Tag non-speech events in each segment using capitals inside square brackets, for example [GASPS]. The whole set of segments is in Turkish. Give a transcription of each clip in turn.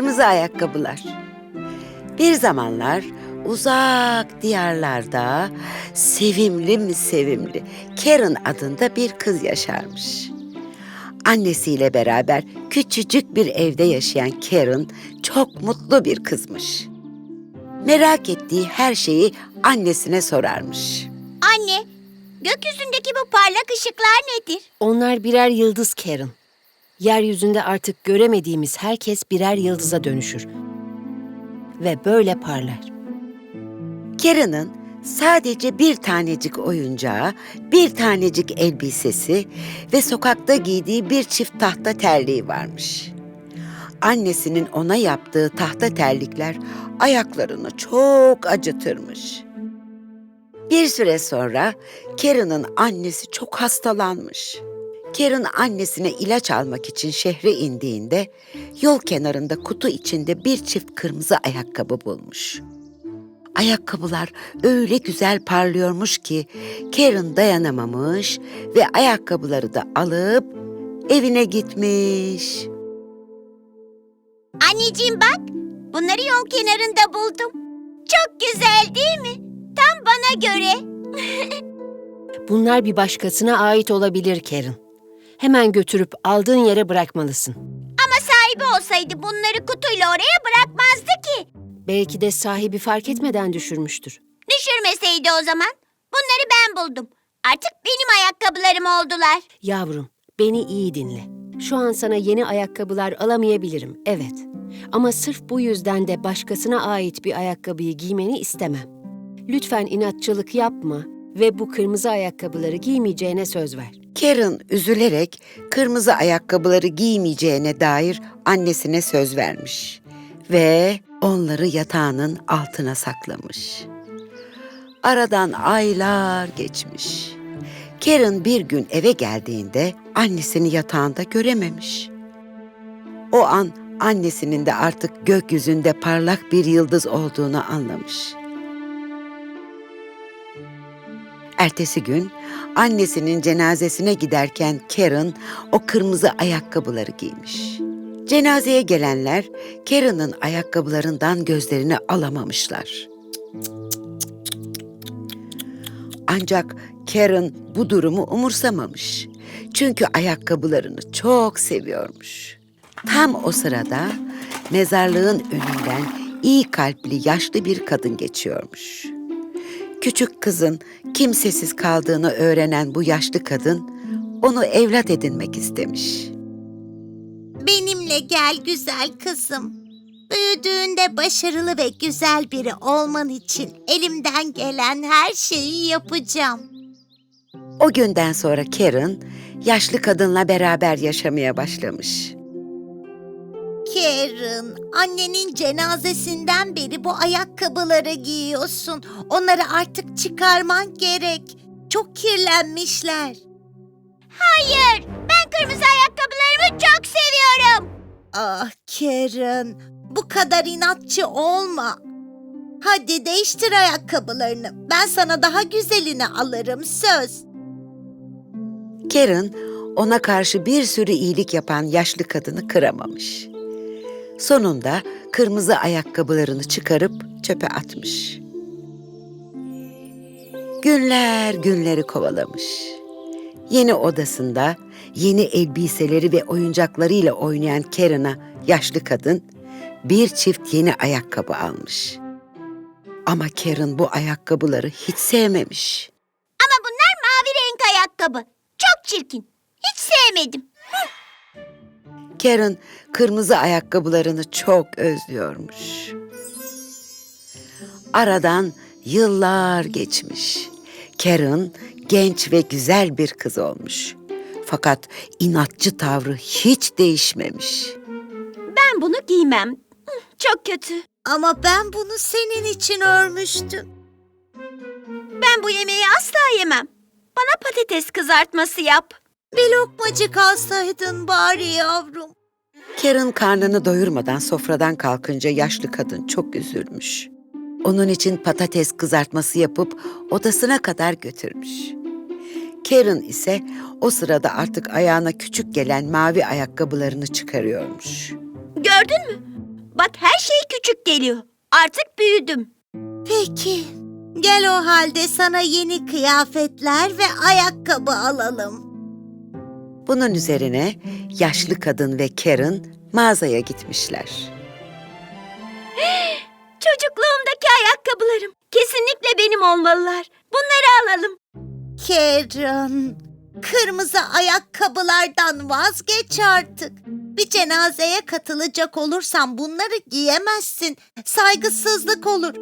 kırmızı ayakkabılar. Bir zamanlar uzak diyarlarda sevimli mi sevimli Karen adında bir kız yaşarmış. Annesiyle beraber küçücük bir evde yaşayan Karen çok mutlu bir kızmış. Merak ettiği her şeyi annesine sorarmış. Anne, gökyüzündeki bu parlak ışıklar nedir? Onlar birer yıldız Karen. Yeryüzünde artık göremediğimiz herkes birer yıldıza dönüşür. Ve böyle parlar. Karen'ın sadece bir tanecik oyuncağı, bir tanecik elbisesi ve sokakta giydiği bir çift tahta terliği varmış. Annesinin ona yaptığı tahta terlikler ayaklarını çok acıtırmış. Bir süre sonra Karen'ın annesi çok hastalanmış. Karen annesine ilaç almak için şehre indiğinde yol kenarında kutu içinde bir çift kırmızı ayakkabı bulmuş. Ayakkabılar öyle güzel parlıyormuş ki Karen dayanamamış ve ayakkabıları da alıp evine gitmiş. Anneciğim bak, bunları yol kenarında buldum. Çok güzel değil mi? Tam bana göre. [LAUGHS] Bunlar bir başkasına ait olabilir Karen. Hemen götürüp aldığın yere bırakmalısın. Ama sahibi olsaydı bunları kutuyla oraya bırakmazdı ki. Belki de sahibi fark etmeden düşürmüştür. Düşürmeseydi o zaman. Bunları ben buldum. Artık benim ayakkabılarım oldular. Yavrum, beni iyi dinle. Şu an sana yeni ayakkabılar alamayabilirim, evet. Ama sırf bu yüzden de başkasına ait bir ayakkabıyı giymeni istemem. Lütfen inatçılık yapma ve bu kırmızı ayakkabıları giymeyeceğine söz ver. Karen üzülerek kırmızı ayakkabıları giymeyeceğine dair annesine söz vermiş ve onları yatağının altına saklamış. Aradan aylar geçmiş. Karen bir gün eve geldiğinde annesini yatağında görememiş. O an annesinin de artık gökyüzünde parlak bir yıldız olduğunu anlamış. Ertesi gün annesinin cenazesine giderken Karen o kırmızı ayakkabıları giymiş. Cenazeye gelenler Karen'ın ayakkabılarından gözlerini alamamışlar. Ancak Karen bu durumu umursamamış. Çünkü ayakkabılarını çok seviyormuş. Tam o sırada mezarlığın önünden iyi kalpli yaşlı bir kadın geçiyormuş. Küçük kızın kimsesiz kaldığını öğrenen bu yaşlı kadın onu evlat edinmek istemiş. Benimle gel güzel kızım. Büyüdüğünde başarılı ve güzel biri olman için elimden gelen her şeyi yapacağım. O günden sonra Karen yaşlı kadınla beraber yaşamaya başlamış. Karen, annenin cenazesinden beri bu ayakkabıları giyiyorsun. Onları artık çıkarman gerek. Çok kirlenmişler. Hayır, ben kırmızı ayakkabılarımı çok seviyorum. Ah Karen, bu kadar inatçı olma. Hadi değiştir ayakkabılarını. Ben sana daha güzelini alırım söz. Karen ona karşı bir sürü iyilik yapan yaşlı kadını kıramamış. Sonunda kırmızı ayakkabılarını çıkarıp çöpe atmış. Günler günleri kovalamış. Yeni odasında yeni elbiseleri ve oyuncaklarıyla oynayan Karen'a yaşlı kadın bir çift yeni ayakkabı almış. Ama Karen bu ayakkabıları hiç sevmemiş. Ama bunlar mavi renk ayakkabı. Çok çirkin. Hiç sevmedim. Karen kırmızı ayakkabılarını çok özlüyormuş. Aradan yıllar geçmiş. Karen genç ve güzel bir kız olmuş. Fakat inatçı tavrı hiç değişmemiş. Ben bunu giymem. Çok kötü. Ama ben bunu senin için örmüştüm. Ben bu yemeği asla yemem. Bana patates kızartması yap. Bir lokmacık alsaydın bari yavrum. Karen karnını doyurmadan sofradan kalkınca yaşlı kadın çok üzülmüş. Onun için patates kızartması yapıp odasına kadar götürmüş. Karen ise o sırada artık ayağına küçük gelen mavi ayakkabılarını çıkarıyormuş. Gördün mü? Bak her şey küçük geliyor. Artık büyüdüm. Peki. Gel o halde sana yeni kıyafetler ve ayakkabı alalım. Bunun üzerine yaşlı kadın ve Karen mağazaya gitmişler. [GASPS] Çocukluğumdaki ayakkabılarım. Kesinlikle benim olmalılar. Bunları alalım. Karen, kırmızı ayakkabılardan vazgeç artık. Bir cenazeye katılacak olursan bunları giyemezsin. Saygısızlık olur.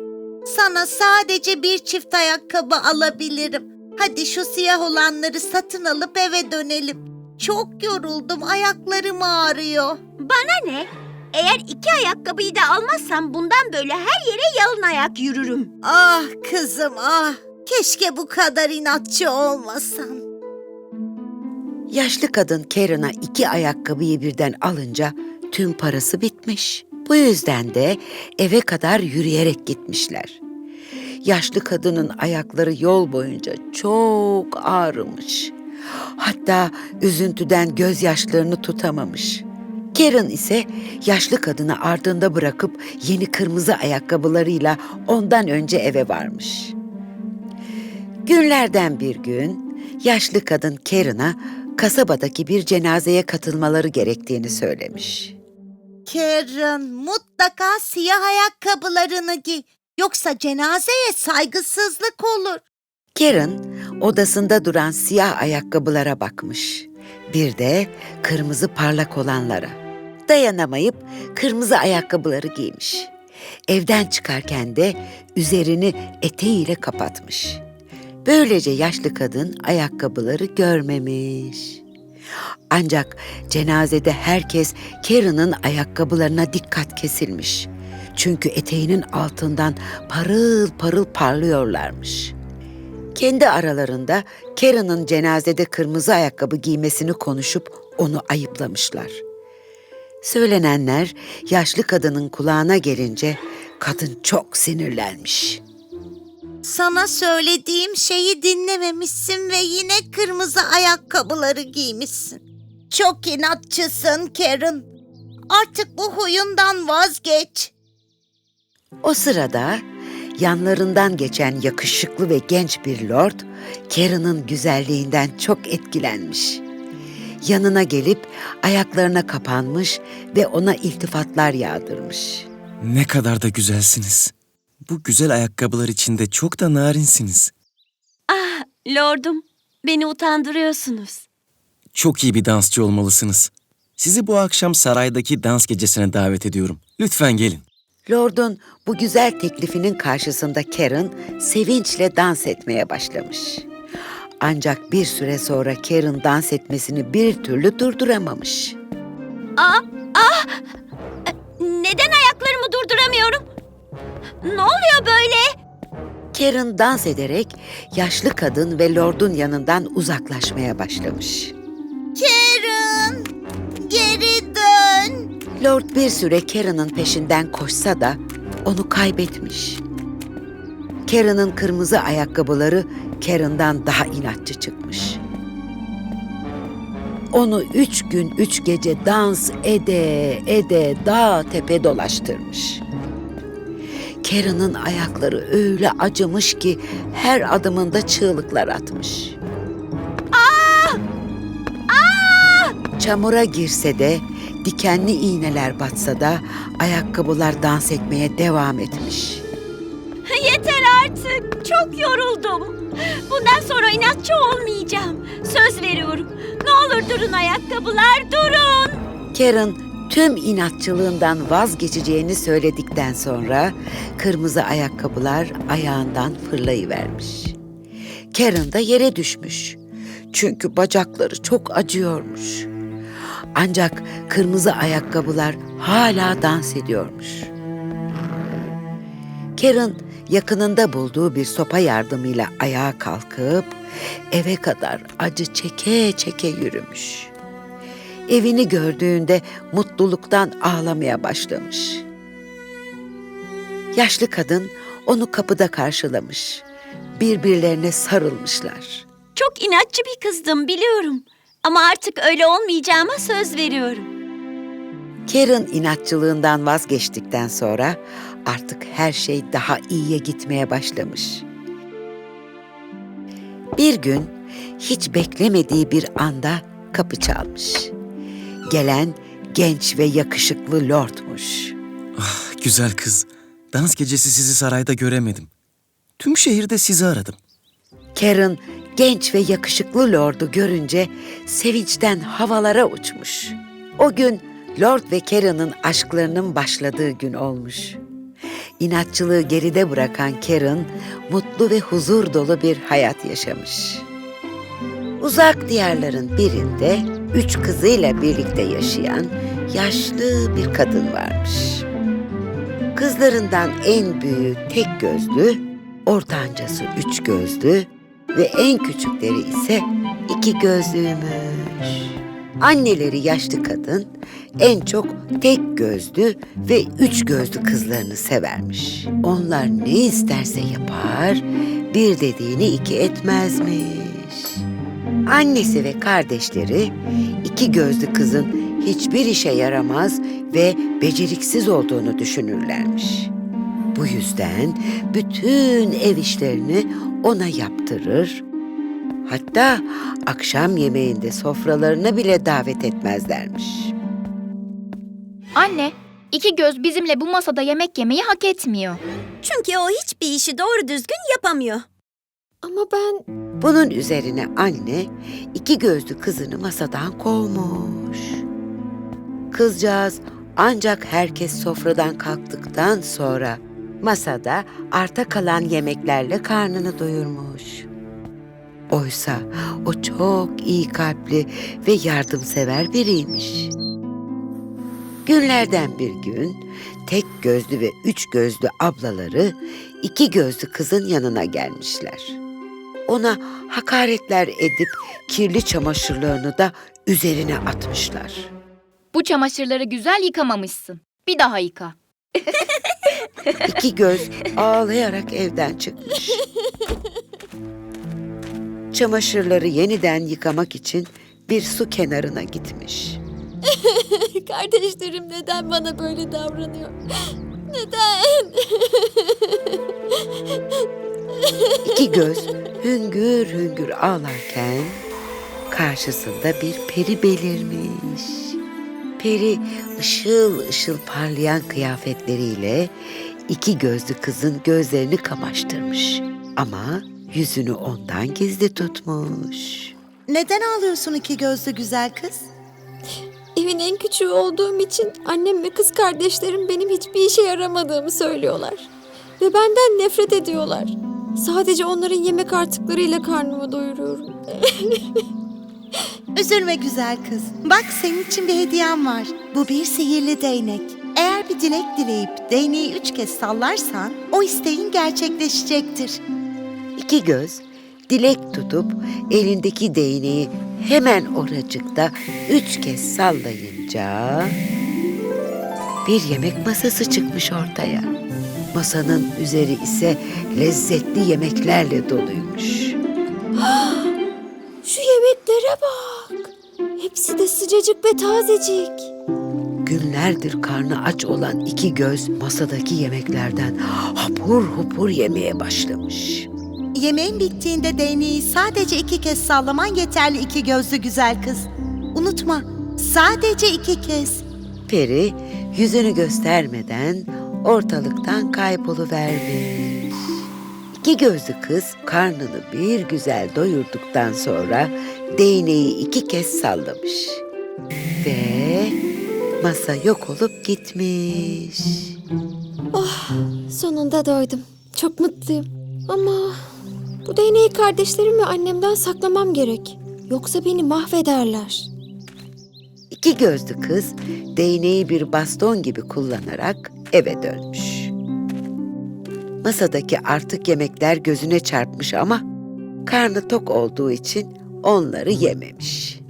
Sana sadece bir çift ayakkabı alabilirim. Hadi şu siyah olanları satın alıp eve dönelim. Çok yoruldum, ayaklarım ağrıyor. Bana ne? Eğer iki ayakkabıyı da almazsam bundan böyle her yere yalın ayak yürürüm. Ah kızım ah. Keşke bu kadar inatçı olmasan. Yaşlı kadın Karen'a iki ayakkabıyı birden alınca tüm parası bitmiş. Bu yüzden de eve kadar yürüyerek gitmişler. Yaşlı kadının ayakları yol boyunca çok ağrımış. Hatta üzüntüden gözyaşlarını tutamamış. Karen ise yaşlı kadını ardında bırakıp yeni kırmızı ayakkabılarıyla ondan önce eve varmış. Günlerden bir gün yaşlı kadın Karen'a kasabadaki bir cenazeye katılmaları gerektiğini söylemiş. Karen mutlaka siyah ayakkabılarını giy. Yoksa cenazeye saygısızlık olur. Karen odasında duran siyah ayakkabılara bakmış. Bir de kırmızı parlak olanlara. Dayanamayıp kırmızı ayakkabıları giymiş. Evden çıkarken de üzerini eteğiyle kapatmış. Böylece yaşlı kadın ayakkabıları görmemiş. Ancak cenazede herkes Karen'ın ayakkabılarına dikkat kesilmiş. Çünkü eteğinin altından parıl parıl parlıyorlarmış. Kendi aralarında Karen'ın cenazede kırmızı ayakkabı giymesini konuşup onu ayıplamışlar. Söylenenler yaşlı kadının kulağına gelince kadın çok sinirlenmiş. Sana söylediğim şeyi dinlememişsin ve yine kırmızı ayakkabıları giymişsin. Çok inatçısın Karen. Artık bu huyundan vazgeç. O sırada yanlarından geçen yakışıklı ve genç bir lord Karen'ın güzelliğinden çok etkilenmiş. Yanına gelip ayaklarına kapanmış ve ona iltifatlar yağdırmış. Ne kadar da güzelsiniz. Bu güzel ayakkabılar içinde çok da narinsiniz. Ah lordum beni utandırıyorsunuz. Çok iyi bir dansçı olmalısınız. Sizi bu akşam saraydaki dans gecesine davet ediyorum. Lütfen gelin. Lord'un bu güzel teklifinin karşısında Karen sevinçle dans etmeye başlamış. Ancak bir süre sonra Karen dans etmesini bir türlü durduramamış. Ah ah neden ayaklarımı durduramıyorum? Ne oluyor böyle? Karen dans ederek yaşlı kadın ve Lord'un yanından uzaklaşmaya başlamış. Lord bir süre Karen'ın peşinden koşsa da onu kaybetmiş. Karen'ın kırmızı ayakkabıları Karen'dan daha inatçı çıkmış. Onu üç gün üç gece dans ede ede dağ tepe dolaştırmış. Karen'ın ayakları öyle acımış ki her adımında çığlıklar atmış. Çamura girse de, dikenli iğneler batsa da ayakkabılar dans etmeye devam etmiş. Yeter artık. Çok yoruldum. Bundan sonra inatçı olmayacağım. Söz veriyorum. Ne olur durun ayakkabılar durun. Karen tüm inatçılığından vazgeçeceğini söyledikten sonra kırmızı ayakkabılar ayağından fırlayıvermiş. Karen da yere düşmüş. Çünkü bacakları çok acıyormuş. Ancak kırmızı ayakkabılar hala dans ediyormuş. Karen yakınında bulduğu bir sopa yardımıyla ayağa kalkıp eve kadar acı çeke çeke yürümüş. Evini gördüğünde mutluluktan ağlamaya başlamış. Yaşlı kadın onu kapıda karşılamış. Birbirlerine sarılmışlar. Çok inatçı bir kızdım biliyorum. Ama artık öyle olmayacağıma söz veriyorum. Karen inatçılığından vazgeçtikten sonra artık her şey daha iyiye gitmeye başlamış. Bir gün hiç beklemediği bir anda kapı çalmış. Gelen genç ve yakışıklı lordmuş. Ah, güzel kız. Dans gecesi sizi sarayda göremedim. Tüm şehirde sizi aradım. Karen genç ve yakışıklı lordu görünce sevinçten havalara uçmuş. O gün Lord ve Karen'ın aşklarının başladığı gün olmuş. İnatçılığı geride bırakan Karen mutlu ve huzur dolu bir hayat yaşamış. Uzak diyarların birinde üç kızıyla birlikte yaşayan yaşlı bir kadın varmış. Kızlarından en büyüğü tek gözlü, ortancası üç gözlü ve en küçükleri ise iki gözlüymüş. Anneleri yaşlı kadın en çok tek gözlü ve üç gözlü kızlarını severmiş. Onlar ne isterse yapar, bir dediğini iki etmezmiş. Annesi ve kardeşleri iki gözlü kızın hiçbir işe yaramaz ve beceriksiz olduğunu düşünürlermiş. Bu yüzden bütün ev işlerini ona yaptırır. Hatta akşam yemeğinde sofralarına bile davet etmezlermiş. Anne, iki göz bizimle bu masada yemek yemeyi hak etmiyor. Çünkü o hiçbir işi doğru düzgün yapamıyor. Ama ben Bunun üzerine anne iki gözlü kızını masadan kovmuş. Kızcağız ancak herkes sofradan kalktıktan sonra masada arta kalan yemeklerle karnını doyurmuş. Oysa o çok iyi kalpli ve yardımsever biriymiş. Günlerden bir gün tek gözlü ve üç gözlü ablaları iki gözlü kızın yanına gelmişler ona hakaretler edip kirli çamaşırlarını da üzerine atmışlar. Bu çamaşırları güzel yıkamamışsın. Bir daha yıka. [LAUGHS] İki göz ağlayarak evden çıkmış. Çamaşırları yeniden yıkamak için bir su kenarına gitmiş. [LAUGHS] Kardeşlerim neden bana böyle davranıyor? Neden? [LAUGHS] İki göz hüngür hüngür ağlarken karşısında bir peri belirmiş. Peri ışıl ışıl parlayan kıyafetleriyle iki gözlü kızın gözlerini kamaştırmış. Ama yüzünü ondan gizli tutmuş. Neden ağlıyorsun iki gözlü güzel kız? Evin en küçüğü olduğum için annem ve kız kardeşlerim benim hiçbir işe yaramadığımı söylüyorlar. Ve benden nefret ediyorlar. Sadece onların yemek artıklarıyla karnımı doyuruyorum. [LAUGHS] Üzülme güzel kız. Bak senin için bir hediyem var. Bu bir sihirli değnek. Bir dilek dileyip değneği üç kez sallarsan o isteğin gerçekleşecektir. İki göz dilek tutup elindeki değneği hemen oracıkta üç kez sallayınca bir yemek masası çıkmış ortaya. Masanın üzeri ise lezzetli yemeklerle doluymuş. [GASPS] Şu yemeklere bak. Hepsi de sıcacık ve tazecik. Günlerdir karnı aç olan iki göz masadaki yemeklerden hapur hupur yemeye başlamış. Yemeğin bittiğinde değneği sadece iki kez sallaman yeterli iki gözlü güzel kız. Unutma, sadece iki kez. Peri yüzünü göstermeden ortalıktan kayboluvermiş. İki gözlü kız karnını bir güzel doyurduktan sonra değneği iki kez sallamış. Ve masa yok olup gitmiş. Sonunda doydum. Çok mutluyum. Ama bu değneği kardeşlerim ve annemden saklamam gerek. Yoksa beni mahvederler. İki gözlü kız değneği bir baston gibi kullanarak eve dönmüş. Masadaki artık yemekler gözüne çarpmış ama karnı tok olduğu için onları yememiş.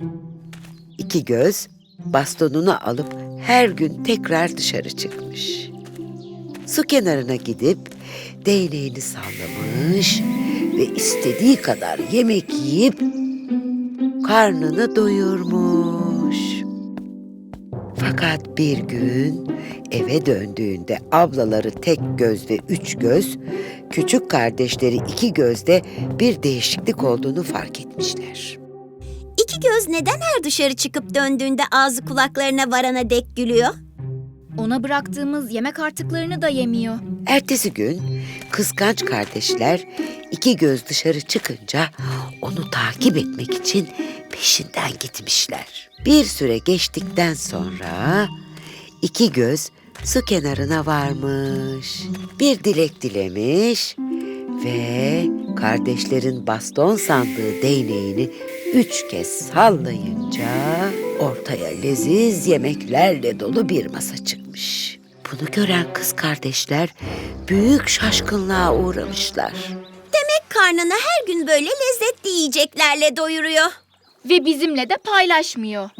İki göz bastonunu alıp her gün tekrar dışarı çıkmış. Su kenarına gidip değneğini sallamış ve istediği kadar yemek yiyip karnını doyurmuş. Fakat bir gün eve döndüğünde ablaları tek göz ve üç göz, küçük kardeşleri iki gözde bir değişiklik olduğunu fark etmişler. İki göz neden her dışarı çıkıp döndüğünde ağzı kulaklarına varana dek gülüyor? Ona bıraktığımız yemek artıklarını da yemiyor. Ertesi gün kıskanç kardeşler iki göz dışarı çıkınca onu takip etmek için peşinden gitmişler. Bir süre geçtikten sonra iki göz su kenarına varmış. Bir dilek dilemiş ve kardeşlerin baston sandığı değneğini üç kez sallayınca ortaya leziz yemeklerle dolu bir masa çıkmış. Bunu gören kız kardeşler büyük şaşkınlığa uğramışlar. Karnını her gün böyle lezzetli yiyeceklerle doyuruyor. Ve bizimle de paylaşmıyor.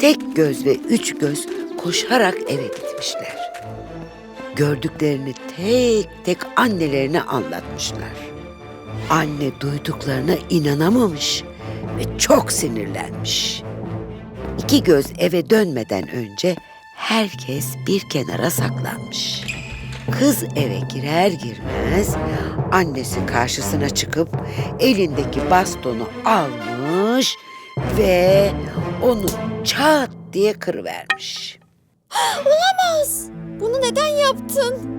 Tek göz ve üç göz koşarak eve gitmişler. Gördüklerini tek tek annelerine anlatmışlar. Anne duyduklarına inanamamış ve çok sinirlenmiş. İki göz eve dönmeden önce herkes bir kenara saklanmış. Kız eve girer girmez annesi karşısına çıkıp elindeki bastonu almış ve onu çat diye kırıvermiş. [GASPS] Bunu neden yaptın?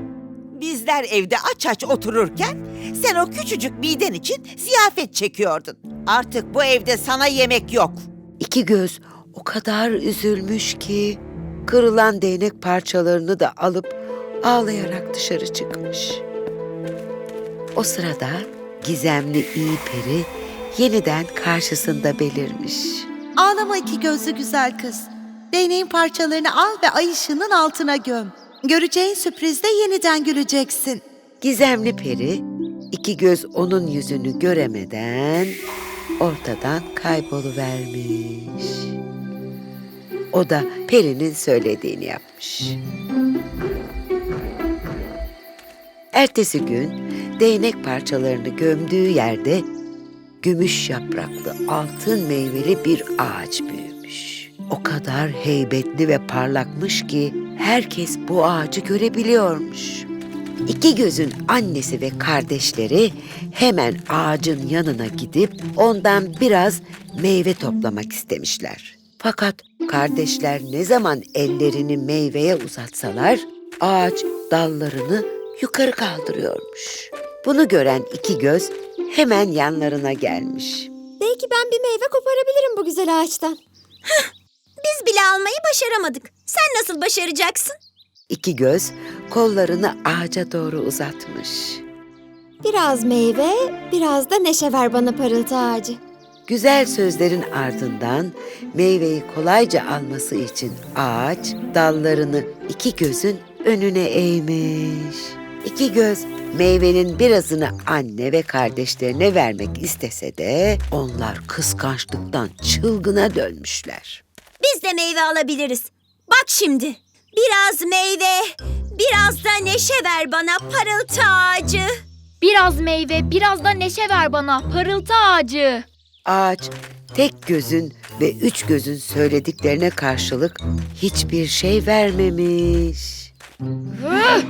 Bizler evde aç aç otururken sen o küçücük miden için ziyafet çekiyordun. Artık bu evde sana yemek yok. İki göz o kadar üzülmüş ki kırılan değnek parçalarını da alıp ağlayarak dışarı çıkmış. O sırada gizemli iyi peri yeniden karşısında belirmiş. Ağlama iki gözlü güzel kız. Değneğin parçalarını al ve ay ışığının altına göm. Göreceğin sürprizde yeniden güleceksin. Gizemli peri iki göz onun yüzünü göremeden ortadan kayboluvermiş. O da perinin söylediğini yapmış. Ertesi gün değnek parçalarını gömdüğü yerde gümüş yapraklı altın meyveli bir ağaç büyümüş. O kadar heybetli ve parlakmış ki herkes bu ağacı görebiliyormuş. İki gözün annesi ve kardeşleri hemen ağacın yanına gidip ondan biraz meyve toplamak istemişler. Fakat kardeşler ne zaman ellerini meyveye uzatsalar ağaç dallarını yukarı kaldırıyormuş. Bunu gören iki göz hemen yanlarına gelmiş. Belki ben bir meyve koparabilirim bu güzel ağaçtan. Biz bile almayı başaramadık. Sen nasıl başaracaksın? İki göz kollarını ağaca doğru uzatmış. Biraz meyve, biraz da neşe ver bana parıltı ağacı. Güzel sözlerin ardından meyveyi kolayca alması için ağaç dallarını iki gözün önüne eğmiş. İki göz meyvenin birazını anne ve kardeşlerine vermek istese de onlar kıskançlıktan çılgına dönmüşler. Biz de meyve alabiliriz. Bak şimdi. Biraz meyve, biraz da neşe ver bana parıltı ağacı. Biraz meyve, biraz da neşe ver bana. Parıltı ağacı. Ağaç tek gözün ve üç gözün söylediklerine karşılık hiçbir şey vermemiş. Hıh!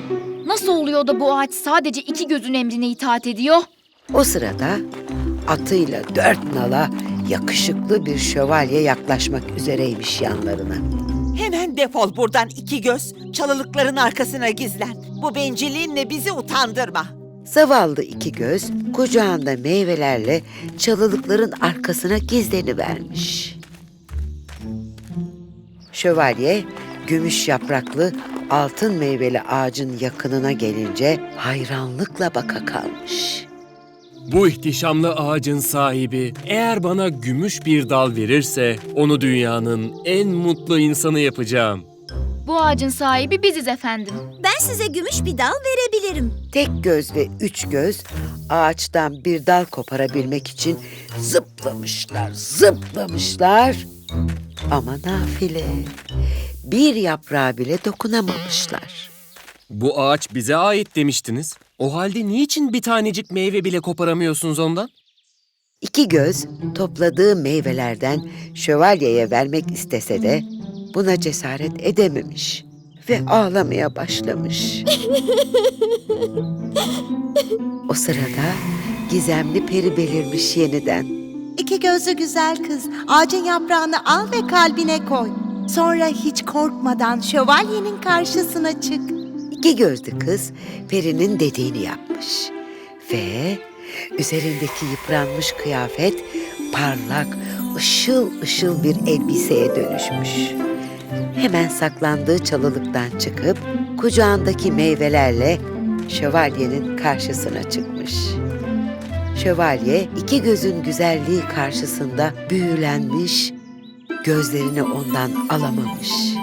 Nasıl oluyor da bu ağaç sadece iki gözün emrine itaat ediyor? O sırada atıyla dört nala yakışıklı bir şövalye yaklaşmak üzereymiş yanlarına. Hemen defol buradan iki göz. Çalılıkların arkasına gizlen. Bu bencilliğinle bizi utandırma. Zavallı iki göz kucağında meyvelerle çalılıkların arkasına gizlenivermiş. Şövalye gümüş yapraklı altın meyveli ağacın yakınına gelince hayranlıkla baka kalmış. Bu ihtişamlı ağacın sahibi eğer bana gümüş bir dal verirse onu dünyanın en mutlu insanı yapacağım. Bu ağacın sahibi biziz efendim. Ben size gümüş bir dal verebilirim. Tek göz ve üç göz ağaçtan bir dal koparabilmek için zıplamışlar, zıplamışlar. Ama nafile bir yaprağa bile dokunamamışlar. Bu ağaç bize ait demiştiniz. O halde niçin bir tanecik meyve bile koparamıyorsunuz ondan? İki göz topladığı meyvelerden şövalyeye vermek istese de buna cesaret edememiş ve ağlamaya başlamış. o sırada gizemli peri belirmiş yeniden. İki gözlü güzel kız, ağacın yaprağını al ve kalbine koy. Sonra hiç korkmadan şövalyenin karşısına çık. İki gözlü kız perinin dediğini yapmış. Ve üzerindeki yıpranmış kıyafet parlak, ışıl ışıl bir elbiseye dönüşmüş. Hemen saklandığı çalılıktan çıkıp kucağındaki meyvelerle şövalyenin karşısına çıkmış. Şövalye iki gözün güzelliği karşısında büyülenmiş, gözlerini ondan alamamış.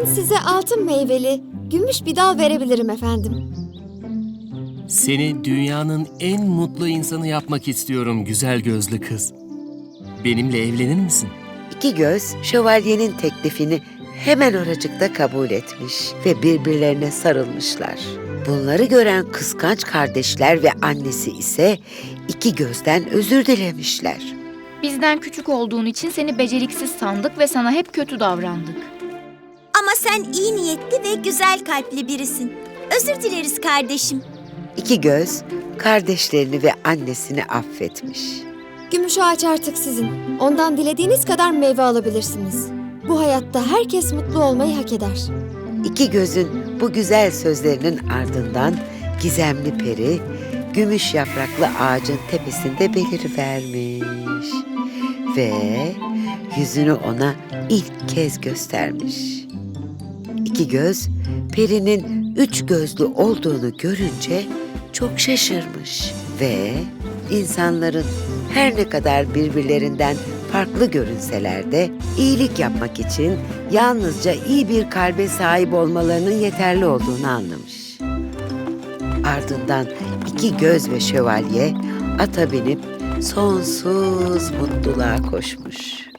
Ben size altın meyveli, gümüş bir dal verebilirim efendim. Seni dünyanın en mutlu insanı yapmak istiyorum güzel gözlü kız. Benimle evlenir misin? İki göz şövalyenin teklifini hemen oracıkta kabul etmiş ve birbirlerine sarılmışlar. Bunları gören kıskanç kardeşler ve annesi ise iki gözden özür dilemişler. Bizden küçük olduğun için seni beceriksiz sandık ve sana hep kötü davrandık. Sen iyi niyetli ve güzel kalpli birisin. Özür dileriz kardeşim. İki göz kardeşlerini ve annesini affetmiş. Gümüş ağaç artık sizin. Ondan dilediğiniz kadar meyve alabilirsiniz. Bu hayatta herkes mutlu olmayı hak eder. İki gözün bu güzel sözlerinin ardından gizemli peri gümüş yapraklı ağacın tepesinde belirivermiş ve yüzünü ona ilk kez göstermiş. İki göz perinin üç gözlü olduğunu görünce çok şaşırmış ve insanların her ne kadar birbirlerinden farklı görünseler de iyilik yapmak için yalnızca iyi bir kalbe sahip olmalarının yeterli olduğunu anlamış. Ardından iki göz ve şövalye ata binip sonsuz mutluluğa koşmuş.